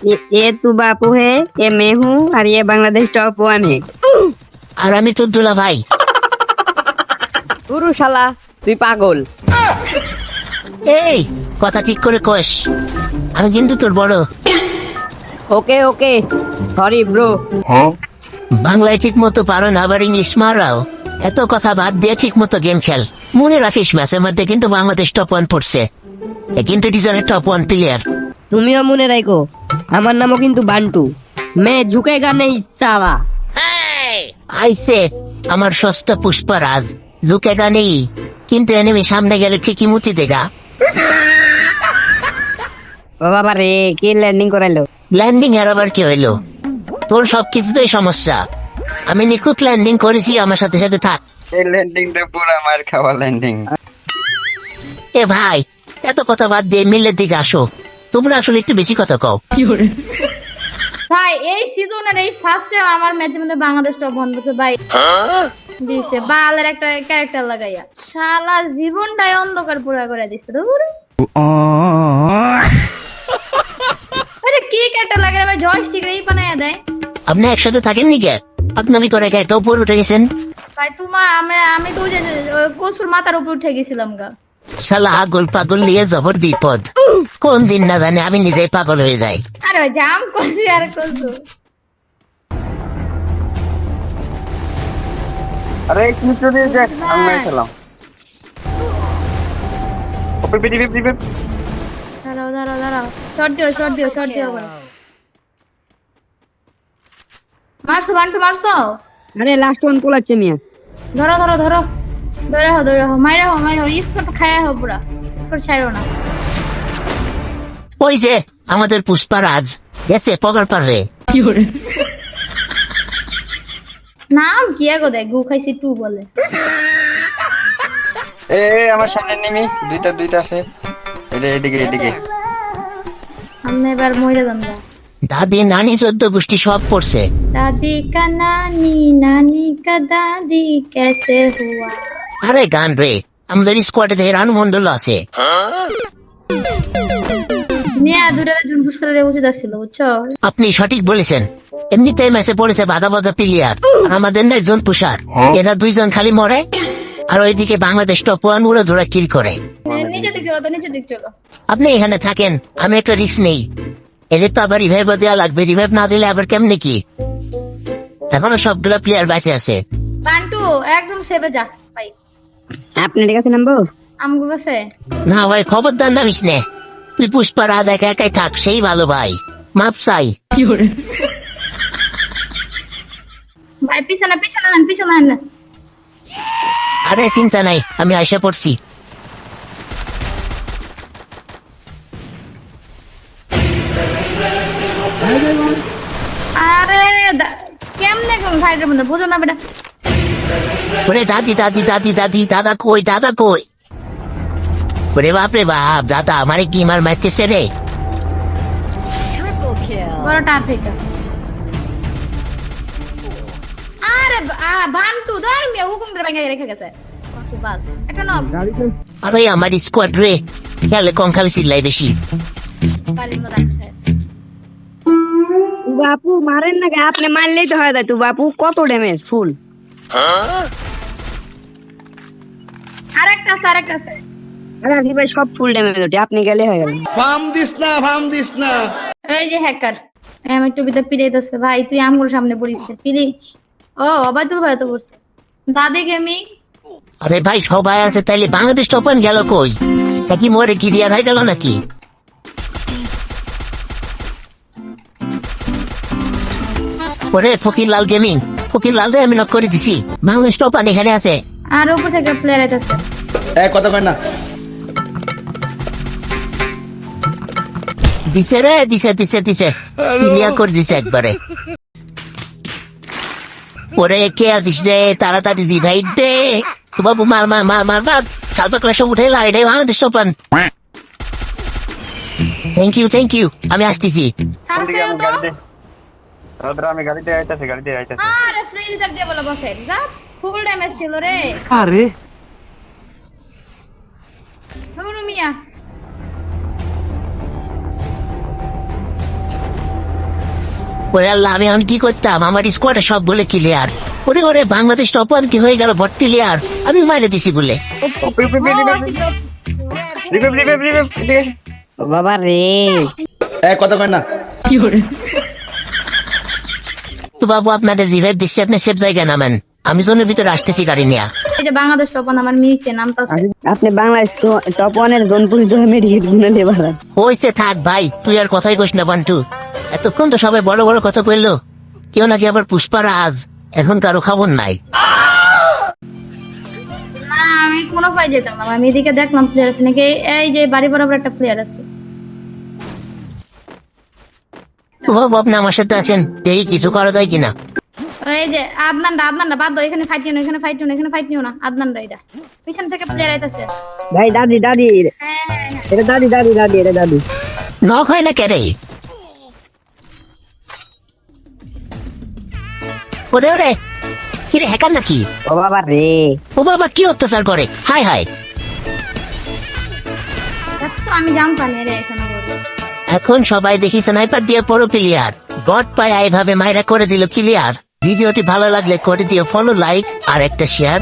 ये ये तू बापू है ये मैं हूँ और ये बांग्लादेश टॉप वन है আর আমি তো দুলা ভাই পুরু শালা তুই পাগল এই কথা ঠিক করে কস আমি কিন্তু তোর বড় ওকে ওকে সরি ব্রো বাংলায় ঠিক মতো পারো না আবার ইংলিশ মারাও এত কথা বাদ দিয়ে ঠিক মতো গেম খেল মনে রাখিস ম্যাচের মধ্যে কিন্তু বাংলাদেশ টপ ওয়ান পড়ছে এ কিন্তু ডিজনের টপ ওয়ান প্লেয়ার তুমিও মনে রাখো আমার নামও কিন্তু বান্টু। মে ঝুঁকেগা নেই চালা আইসে আমার সস্তা পুষ্পরাজ ঝুঁকেগা নেই কিন্তু এনেমি সামনে গেলে ঠিকই মুতি দেগা। ও বাবা রে কি ল্যান্ডিং করাইলো? ল্যান্ডিং এর আবার কি হইল? তোর সব কিছুতেই সমস্যা। আমি নিখুঁত ল্যান্ডিং করেছি আমার সাথে সাথে থাক। এই ল্যান্ডিংটা পুরো আমার খাওয়া ল্যান্ডিং এ ভাই এত কথা বাদ দিয়ে মিলের দিকে আসো। তোমরা আসলে একটু বেশি কথা কও। ভাই এই সিজনের এই ফার্স্ট টাইম আমার ম্যাচের মধ্যে বাংলাদেশ টপ ওয়ান করছে ভাই। দিছে বালের একটা ক্যারেক্টার লাগাইয়া। শালার জীবনটাই অন্ধকার পুরা করে দিছে ধুর। আরে কি ক্যারেক্টার লাগাই ভাই জয়স্টিক রেই বানায়া দেয়। আপনি একসাথে থাকেন নি কে? আপনামি করে কে? তো উপর উঠে গেছেন। ভাই তোমার আমরা আমি তো কসুর মাথার উপর উঠে গেছিলাম গা। শালা আগল পাগল নিয়ে জবর বিপদ। কোন দিন না জানে আমি নিজেই পাগল হয়ে যাই। আরে জাম করছি আর কসু আরে কিছু দিয়ে দেখ আমি মেরেছিলাম। ওপর পিটি পিটি পিটি দাঁড়াও দাঁড়াও দাঁড়াও। শর্ট দিও শর্ট দিও শর্ট দিও মারছো বান্টু মারছো। আরে লাস্ট ওয়ান পোলাচ্ছে মিয়া ধরো ধরো ধরো। দৌড়াও দৌড়াও মাইরা খায়া হো পুরা না ওই যে আমাদের গেছে পগার পারে নাম কি আগো দেখ গু খাইছি টু বলে। এ আমার সামনে নেমি দুইটা দুইটা আছে। এদিকে এদিকে এবার মরে দন্দা দাদি নানি চোদ্দ গোষ্ঠী সব পড়ছে। দাদি কা নানি নানি কা দাদি কেসে হুয়া আরে গান রে আমাদের স্কোয়াডে থেকে রানু মন্ডল আছে। আপনি সঠিক বলেছেন। এমনিতেই ম্যাচে পড়েছে বাধা বাধা প্লেয়ার আমাদের না একজন পুষার। এরা দুইজন খালি মরে আর ওইদিকে বাংলাদেশ টপ ওয়ান উড়ে ধরে কিল করে। আপনি এখানে থাকেন আমি একটা রিস্ক নেই। এদের তো আবার রিভাইভ দেওয়া লাগবে রিভাইভ না দিলে আবার কেমনে কি? এখনও সবগুলো প্লেয়ার বাঁচে আছে। একদম সেভে যা। আপনার কাছে নামবো? আমগো কাছে? না ভাই খবরদার নামিস নে তুই পুষ্পা রাত একা একাই থাক সেই ভালো ভাই। মাপ চাই। ভাই পিছনে পিছনে নেন পিছনে নেন আরে চিন্তা নাই আমি আইসা পড়ছি। আরে দা- কেমনে কোন ভাইটার মধ্যে বুঝো না বেটা। ওরে দাদি দাদি দাদি দাদি দাদা কই দাদা কই? ওরে বাপরে বাপ দাদা আমারে কি মার মারতেছে রে? বড়টা থেকে। আরে বা- ধর মিয়া হুকুম করে রেখে গেছে। কত বাল এটা নক। আরে আমার স্কোয়াড রে খেলে কম খালি চিল্লাই বেশি। বাপু মারেন না কে? আপনি মারলেই তো হয় তু বাপু কত ড্যামেজ ফুল আরেকটা আছে আরেকটা আছে। আরে ভাই সব ফুল ড্যামেজ ওঠে আপনি গেলে হয়ে গেল। ফার্ম দিস না ফার্ম দিস না। এই যে হ্যাকার আমি একটু ভিতরে পিড়াইতেছে ভাই তুই আমগুলো সামনে পড়িস প্লিজ ও আবার ভাই তো করছে দাদি গেমি আরে ভাই সবাই আছে তাইলে বাংলাদেশ টপান গেল কই? তা কি মরে ক্লিয়ার হয়ে গেল নাকি? ওরে ফকির লাল গেমিং ফকির লাল আমি নক করে দিছি। বাংলাদেশ টপান এখানে আছে। আর উপর থেকে প্লেয়ার আইতাছে। এ কথা কয় না। দিছে রে দিছে দিছে দিছে। ক্লিয়ার করে দিছে একবারে। ওরে কে আছিস রে? তাড়াতাড়ি দি ভাই দে। তো বাবু মার মার মার মার মার। সালপা ক্লাসে উঠে লাই রে বাংলাদেশ টপান থ্যাংক ইউ থ্যাংক ইউ আমি আসতেছি। আমি গাড়িতে দাদা আমি গাড়িতে আইতাছি গাড়িতে আইতাছি। আরে ফ্রি রিজার্ভ দিয়ে বলে বসে। যা। ফুল ড্যামেজ ছিল রে। আরে। নুরু মিয়া। ওরে আল্লাহ আমি এখন কি করতাম? আমার স্কোয়াডে সব বলে ক্লিয়ার ওরে ওরে বাংলাদেশ টপ ওয়ান কি হয়ে গেল? ভট ক্লিয়ার আমি মাইরে দিছি বলে। বাবা রে। এ কথা কয় না। তো বাবু আপনাদের রিভাইভ দিচ্ছি আপনি সেফ জায়গায় নামেন। আমি জোনের ভিতরে আসতেছি গাড়ি নিয়ে। এই যে বাংলাদেশ টপন আমার নিচে নামতাছে। আপনি বাংলাদেশ টপ ওয়ানের জোনপুর মেডিকেট গুনে নেবার হইছে থাক ভাই তুই আর কথাই কইস না বান্টু। এতক্ষণ তো সবাই বড় বড় কথা বলল কেউ নাকি আবার পুষ্পার আজ। এখন কারও খবর নাই। না আমি কোনো পাই যেতাম না আমি এদিকে দেখলাম প্লেয়ার আছে নাকি এই যে বাড়ি বরাবর একটা প্লেয়ার আছে। ও বাবু আপনি আমার সাথে আছেন দেখি কিছু করা যায় কিনা। এই যে আদনানটা আদনানটা বাদ দাও এখানে ফাইট নিও এখানে ফাইট নিও এখানে ফাইট নিও না আদনানটা এটা। পিছন থেকে প্লেয়ার আইতাছে। ভাই দাদি দাদি হ্যাঁ হ্যাঁ হ্যাঁ। এটা দাদি দাদি দাদি এটা দাদি। নখ হয় না কেরে? ওরে ওরে কিরে হ্যাকার নাকি? ও বাবা রে। ও বাবা কি অত্যাচার করে? Hi hi. দেখছ আমি জানতাম এরা এখানে এখন সবাই দেখি স্নাইপার দিয়ে পড়ো ক্লিয়ার গড পায় এইভাবে মাইরা করে দিল ক্লিয়ার ভিডিওটি ভালো লাগলে করে দিও ফলো লাইক আর একটা শেয়ার